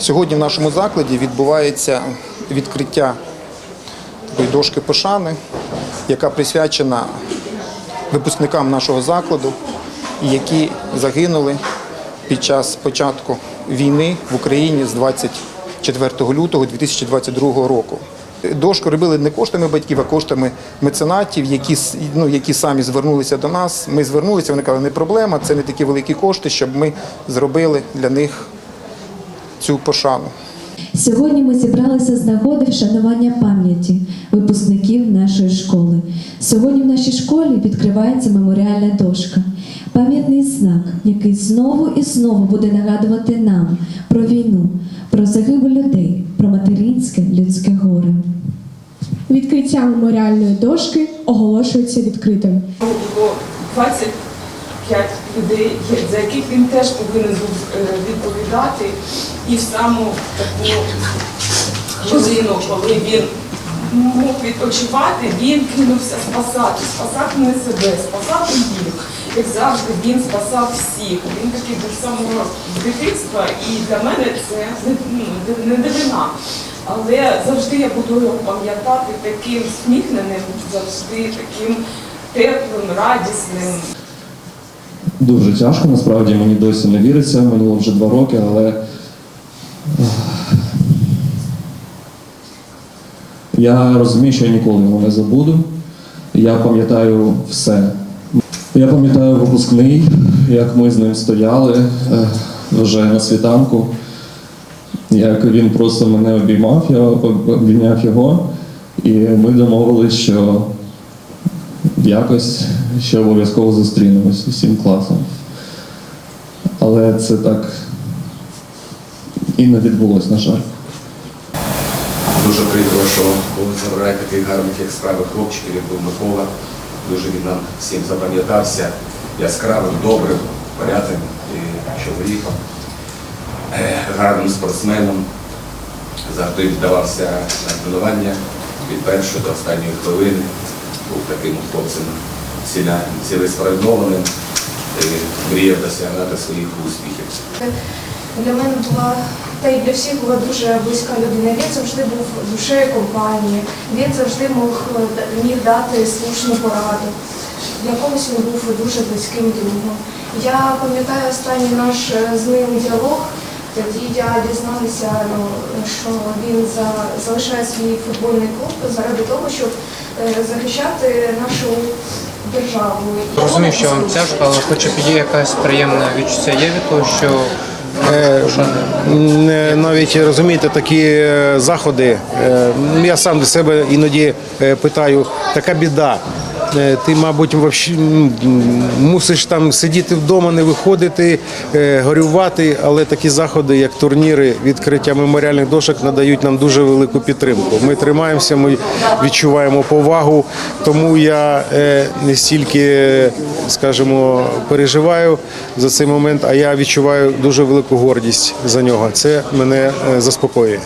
Сьогодні в нашому закладі відбувається відкриття такої дошки пошани, яка присвячена випускникам нашого закладу, які загинули під час початку війни в Україні з 24 лютого 2022 року. Дошку робили не коштами батьків, а коштами меценатів, які, ну, які самі звернулися до нас. Ми звернулися, вони казали, не проблема, це не такі великі кошти, щоб ми зробили для них цю пошану. Сьогодні ми зібралися з нагоди вшанування пам'яті випускників нашої школи. Сьогодні в нашій школі відкривається меморіальна дошка, пам'ятний знак, який знову і знову буде нагадувати нам про війну, про загибель людей, про материнське людське горе. Відкриття меморіальної дошки оголошується відкритим. було 25 людей, за яких він теж повинен був е, відповідати. І в саму таку хвилину, коли він мог відпочивати, він кинувся спасати, спасати не себе, спасати їх. Як завжди, він спасав всіх. Він такий був самого дитинства, і для мене це ну, не дивина. Але завжди я буду його пам'ятати таким сміхненим, завжди таким теплим, радісним. Дуже тяжко, насправді мені досі не віриться, минуло вже два роки, але я розумію, що я ніколи його не забуду. Я пам'ятаю все. Я пам'ятаю випускний, як ми з ним стояли е, вже на світанку, як він просто мене обіймав, я обійняв його, і ми домовились, що якось ще обов'язково зустрінемось усім класом. Але це так і не відбулось, на жаль. Дуже прикро, що коли забирають таких гарних яскравих хлопчиків, як був Микола, дуже він нам всім запам'ятався яскравим, добрим, порядним чоловіком, е, гарним спортсменом. Завжди віддавався на тренування від першої до останньої хвилини. Був таким хлопцем цілеспрямованим, і мріяв досягати своїх успіхів. Для мене була, та й для всіх була дуже близька людина. Він завжди був душею компанії, він завжди мог, е, міг дати слушну пораду. Для когось він був дуже близьким другом. Я пам'ятаю останній наш е, з ним діалог. Тоді я дізналася, ну, що він за, залишає свій футбольний клуб заради того, щоб е, захищати нашу державу. І Розумію, що вам тяжко, але хоча б є якась приємна відчуття є від того, що Е, навіть розумієте, такі е, заходи. Я сам до себе іноді питаю, така біда. Е, Ти, мабуть, мусиш там сидіти вдома, не виходити, е, горювати, але такі заходи, як турніри, відкриття меморіальних дошок, надають нам дуже велику підтримку. Ми тримаємося, ми відчуваємо повагу. Тому я е, не стільки, скажімо, переживаю за цей момент, а я відчуваю дуже велику гордість за нього. Це мене заспокоює.